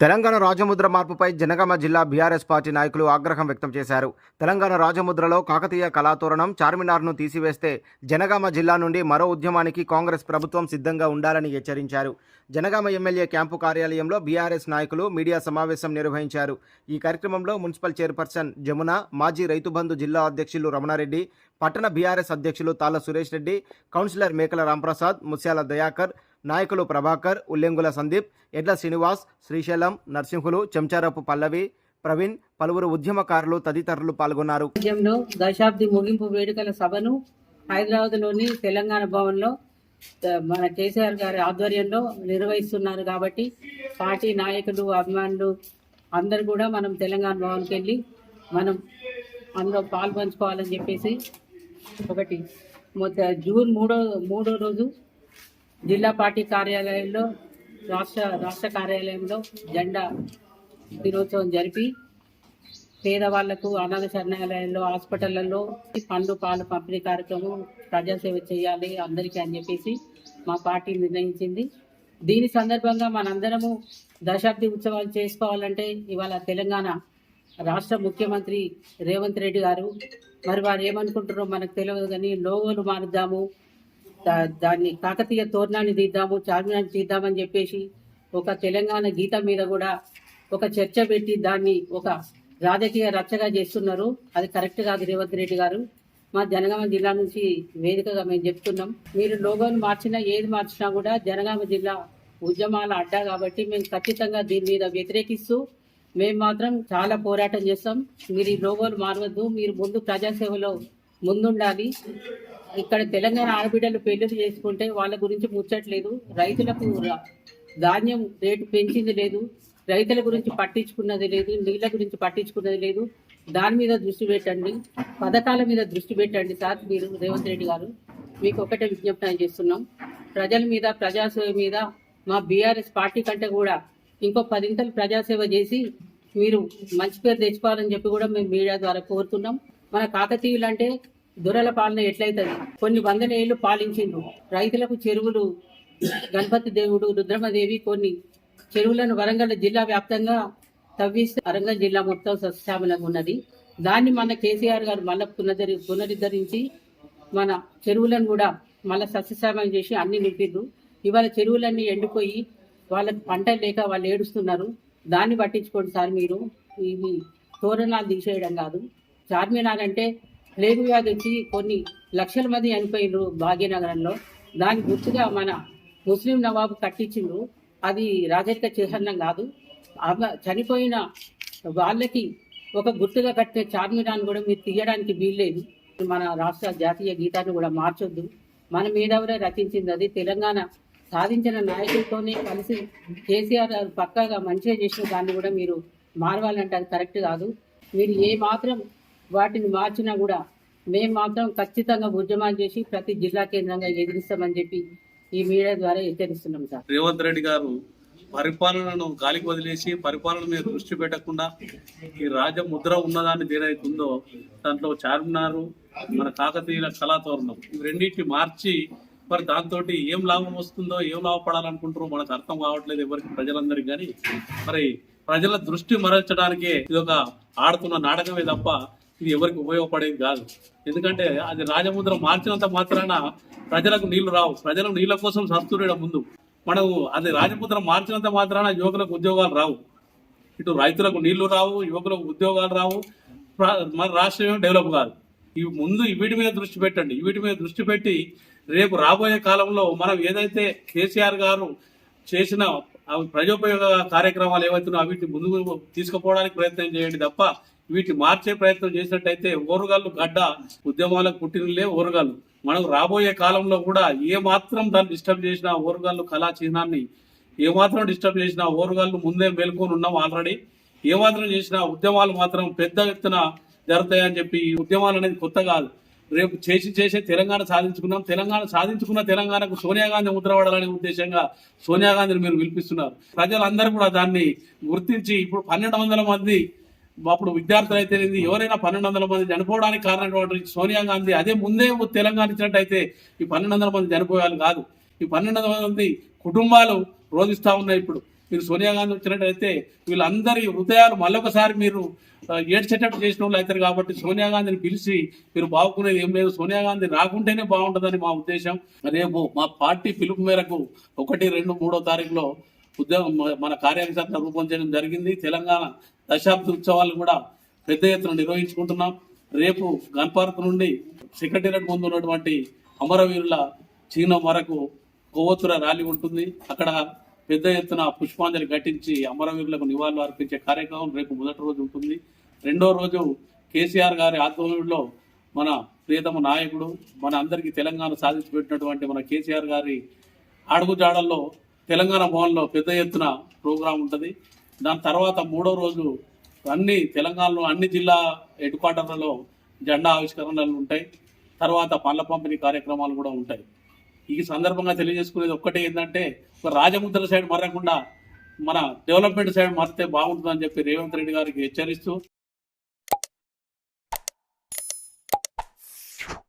తెలంగాణ రాజముద్ర మార్పుపై జనగామ జిల్లా బీఆర్ఎస్ పార్టీ నాయకులు ఆగ్రహం వ్యక్తం చేశారు. తెలంగాణ రాజముద్రలో కాకతీయ కళాతోరణం చార్మినార్ను తీసివేస్తే జనగామ జిల్లా నుండి మరో ఉద్యమానికి కాంగ్రెస్ ప్రభుత్వం సిద్ధంగా ఉండాలని హెచ్చరించారు. జనగామ ఎమ్మెల్యే క్యాంపు కార్యాలయంలో బీఆర్ఎస్ నాయకులు మీడియా సమావేశం నిర్వహించారు. ఈ కార్యక్రమంలో మున్సిపల్ చైర్పర్సన్ జమున మాజీ రైతు బంధు జిల్లా అధ్యక్షులు రమణారెడ్డి పట్టణ బీఆర్ఎస్ అధ్యక్షులు తాళ్ళ సురేష్ రెడ్డి కౌన్సిలర్ మేకల రాంప్రసాద్ ముత్యాల దయాకర్ నాయకులు ప్రభాకర్ ఉల్లెంగుల సందీప్ ఎడ్ల శ్రీనివాస్ శ్రీశైలం నర్సింహులు చెంచారపు పల్లవి ప్రవీణ్ పలువురు ఉద్యమకారులు తదితరులు పాల్గొన్నారు. దశాబ్ది ముగింపు వేడుకల సభను హైదరాబాద్లోని తెలంగాణ భవన్లో మన కేసీఆర్ గారి ఆధ్వర్యంలో నిర్వహిస్తున్నారు కాబట్టి పార్టీ నాయకులు అభిమానులు అందరు కూడా మనం తెలంగాణ భవన్కి వెళ్ళి మనం అందులో పాల్పంచుకోవాలని చెప్పేసి ఒకటి జూన్ మూడో మూడో రోజు జిల్లా పార్టీ కార్యాలయంలో రాష్ట్ర రాష్ట్ర కార్యాలయంలో జెండా దినోత్సవం జరిపి పేదవాళ్ళకు అనాథ శరణాలయాల్లో హాస్పిటళ్ళలో పండ్లు పాలు పంపిణీ కార్యక్రమం ప్రజాసేవ చేయాలి అందరికీ అని చెప్పేసి మా పార్టీ నిర్ణయించింది. దీని సందర్భంగా మనందరము దశాబ్ది ఉత్సవాలు చేసుకోవాలంటే ఇవాళ తెలంగాణ రాష్ట్ర ముఖ్యమంత్రి రేవంత్ రెడ్డి గారు మరి వారు ఏమనుకుంటారో మనకు తెలియదు కానీ లోగోలు మారుద్దాము దాన్ని కాకతీయ తోరణాన్ని తీద్దాము చార్మినార్ని తీద్దామని చెప్పేసి ఒక తెలంగాణ గీత మీద కూడా ఒక చర్చ పెట్టి దాన్ని ఒక రాజకీయ రచ్చగా చేస్తున్నారు. అది కరెక్ట్ కాదు రేవంత్ రెడ్డి గారు. మా జనగామ జిల్లా నుంచి వేదికగా మేము చెప్తున్నాం. మీరు లోగోని మార్చినా ఏది మార్చినా కూడా జనగామ జిల్లా ఉద్యమాల అడ్డా కాబట్టి మేము ఖచ్చితంగా దీని మీద వ్యతిరేకిస్తూ మేము మాత్రం చాలా పోరాటం చేస్తాం. మీరు ఈ లోగోలు మారవద్దు. మీరు ముందు ప్రజాసేవలో ముందుండాలి. ఇక్కడ తెలంగాణ ఆడబిడ్డలు పెళ్ళిళ్ళు చేసుకుంటే వాళ్ళ గురించి ముచ్చట్లేదు. రైతులకు ధాన్యం రేటు పెంచింది లేదు. రైతుల గురించి పట్టించుకున్నది లేదు. నీళ్ళ గురించి పట్టించుకున్నది లేదు. దాని మీద దృష్టి పెట్టండి. పథకాల మీద దృష్టి పెట్టండి సార్ మీరు రేవంత్ రెడ్డి గారు. మీకు ఒకటే విజ్ఞప్తి చేస్తున్నాం. ప్రజల మీద ప్రజాసేవ మీద మా బీఆర్ఎస్ పార్టీ కంటే కూడా ఇంకో పదింతలు ప్రజాసేవ చేసి మీరు మంచి పేరు తెచ్చుకోవాలని చెప్పి కూడా మేము మీడియా ద్వారా కోరుతున్నాం. మన కాకతీయులు అంటే దొరల పాలన ఎట్లయితుంది? కొన్ని వందల ఏళ్ళు పాలించిండ్రు. రైతులకు చెరువులు గణపతి దేవుడు రుద్రమదేవి కొన్ని చెరువులను వరంగల్ జిల్లా వ్యాప్తంగా తవ్విస్తే వరంగల్ జిల్లా మొత్తం సస్యశ్యామలంగా ఉన్నది. దాన్ని మన కేసీఆర్ గారు మళ్ళీ పునరుద్ధరి పునరుద్ధరించి మన చెరువులను కూడా మళ్ళీ సస్యశ్యామలం చేసి అన్ని నింపిండ్రు ఇవాళ చెరువులన్నీ ఎండిపోయి వాళ్ళకి పంట లేక వాళ్ళు ఏడుస్తున్నారు. దాన్ని పట్టించుకోండి సార్ మీరు. ఇవి తోరణాలు తీసేయడం కాదు. చార్మినార్ అంటే ప్లేగు వ్యాధి వచ్చి కొన్ని లక్షల మంది చనిపోయినారు భాగ్యనగరంలో. దాని గుర్తుగా మన ముస్లిం నవాబు కట్టించిండ్రు అది రాజరిక చిహ్నం కాదు. చనిపోయిన వాళ్ళకి ఒక గుర్తుగా కట్టే చార్మినార్ని కూడా మీరు తీయడానికి వీల్లేదు. మన రాష్ట్ర జాతీయ గీతాన్ని కూడా మార్చొద్దు. మన మేధావులే రచించింది అది. తెలంగాణ సాధించిన నాయకులతోనే కలిసి కేసీఆర్ గారు పక్కాగా మంచిగా చేసిన దాన్ని కూడా మీరు మారవాలంటే అది కరెక్ట్ కాదు. మీరు ఏ మాత్రం వాటిని మార్చినా కూడా మేము మాత్రం ఖచ్చితంగా ఉద్యమాలు చేసి ప్రతి జిల్లా కేంద్రంగా ఎదిరిస్తామని చెప్పి ఈ మీడియా ద్వారా హెచ్చరిస్తున్నాం సార్. రేవంత్ రెడ్డి గారు పరిపాలనను గాలికి వదిలేసి పరిపాలన మీద దృష్టి పెట్టకుండా ఈ రాజ ముద్ర ఉన్నదాన్ని దేనైతే ఉందో దాంట్లో చార్మినారు మన కాకతీయుల కళాతోరణం ఇవి రెండింటిని మార్చి మరి దాంతో ఏం లాభం వస్తుందో ఏం లాభపడాలనుకుంటారో మనకు అర్థం కావట్లేదు ఎవరికి ప్రజలందరికీ కానీ మరి ప్రజల దృష్టి మరల్చడానికే ఇది ఒక ఆడుతున్న నాటకమే తప్ప ఇది ఎవరికి ఉపయోగపడేది కాదు. ఎందుకంటే అది రాజముద్ర మార్చినంత మాత్రాన ప్రజలకు నీళ్ళు రావు. ప్రజలు నీళ్ళ కోసం సస్తుడ ముందు మనము అది రాజముద్ర మార్చినంత మాత్రాన యువకులకు ఉద్యోగాలు రావు. ఇటు రైతులకు నీళ్ళు రావు యువకులకు ఉద్యోగాలు రావు. మన రాష్ట్రం డెవలప్ కాదు. ఇవి ముందు వీటి మీద దృష్టి పెట్టండి. వీటి మీద దృష్టి పెట్టి రేపు రాబోయే కాలంలో మనం ఏదైతే కేసీఆర్ గారు చేసిన ప్రజోపయోగ కార్యక్రమాలు ఏవైతున్నాయో వీటిని ముందుకు తీసుకుపోవడానికి ప్రయత్నం చేయండి తప్ప వీటిని మార్చే ప్రయత్నం చేసినట్టయితే ఓరుగాళ్ళు గడ్డ ఉద్యమాలకు పుట్టినలే ఓరుగాళ్ళు. మనకు రాబోయే కాలంలో కూడా ఏ మాత్రం దాన్ని డిస్టర్బ్ చేసిన ఓరుగాళ్ళు కళా చిహ్నాన్ని ఏ మాత్రం డిస్టర్బ్ చేసినా ఓరుగాళ్ళు ముందే మేల్కొని ఉన్నాం ఆల్రెడీ. ఏ మాత్రం చేసినా ఉద్యమాలు మాత్రం పెద్ద ఎత్తున జరుగుతాయని చెప్పి ఈ ఉద్యమాలు అనేది కొత్త కాదు. రేపు చేసి చేసే తెలంగాణ సాధించుకున్నాం. తెలంగాణ సాధించుకున్న తెలంగాణకు సోనియా గాంధీ ముద్రపడాలనే ఉద్దేశంగా సోనియా గాంధీని మీరు పిలిపిస్తున్నారు. ప్రజలందరూ కూడా దాన్ని గుర్తించి ఇప్పుడు పన్నెండు వందల మంది అప్పుడు విద్యార్థులు అయితే ఎవరైనా పన్నెండు వందల మంది చనిపోవడానికి కారణమైనటువంటి సోనియా గాంధీ అదే ముందే తెలంగాణ ఇచ్చినట్టయితే ఈ పన్నెండు వందల మంది చనిపోయాలి కాదు. ఈ పన్నెండు వందల మంది కుటుంబాలు రోధిస్తా ఉన్నాయి ఇప్పుడు. మీరు సోనియా గాంధీ వచ్చినట్టయితే వీళ్ళందరి హృదయాలు మళ్ళొకసారి మీరు ఏడ్చేటట్టు చేసిన వాళ్ళు అవుతారు కాబట్టి సోనియా గాంధీని పిలిచి మీరు బాగుకునేది ఏం లేదు. సోనియా గాంధీ రాకుంటేనే బాగుంటుందని మా ఉద్దేశం. రేపు మా పార్టీ పిలుపు మేరకు ఒకటి రెండు మూడో తారీఖులో ఉద్యోగం మన కార్యాచరణ రూపొందించడం జరిగింది. తెలంగాణ దశాబ్ది ఉత్సవాలు కూడా పెద్ద ఎత్తున నిర్వహించుకుంటున్నాం. రేపు గన్ పార్క్ నుండి సెక్రటేరియట్ ముందు ఉన్నటువంటి అమరవీరుల చిహ్నం వరకు కొవ్వొత్తుల ర్యాలీ ఉంటుంది. అక్కడ పెద్ద ఎత్తున పుష్పాంజలి ఘటించి అమరవీరులకు నివాళులు అర్పించే కార్యక్రమం రేపు మొదటి రోజు ఉంటుంది. రెండో రోజు కేసీఆర్ గారి ఆధ్వర్యంలో మన ప్రియతమ నాయకుడు మన అందరికీ తెలంగాణ సాధించి పెట్టినటువంటి మన కేసీఆర్ గారి అడుగుజాడల్లో తెలంగాణ భవన్లో పెద్ద ఎత్తున ప్రోగ్రాం ఉంటుంది. దాని తర్వాత మూడో రోజు అన్ని తెలంగాణలో అన్ని జిల్లా హెడ్ క్వార్టర్లలో జెండా ఆవిష్కరణలు ఉంటాయి. తర్వాత పండ్ల పంపిణీ కార్యక్రమాలు కూడా ఉంటాయి. ఈ సందర్భంగా తెలియజేసుకునేది ఒక్కటే ఏంటంటే ఒక రాజముద్ర సైడ్ మరకుండా మన డెవలప్మెంట్ సైడ్ మారితే బాగుంటుందని చెప్పి రేవంత్ రెడ్డి గారికి హెచ్చరిస్తూ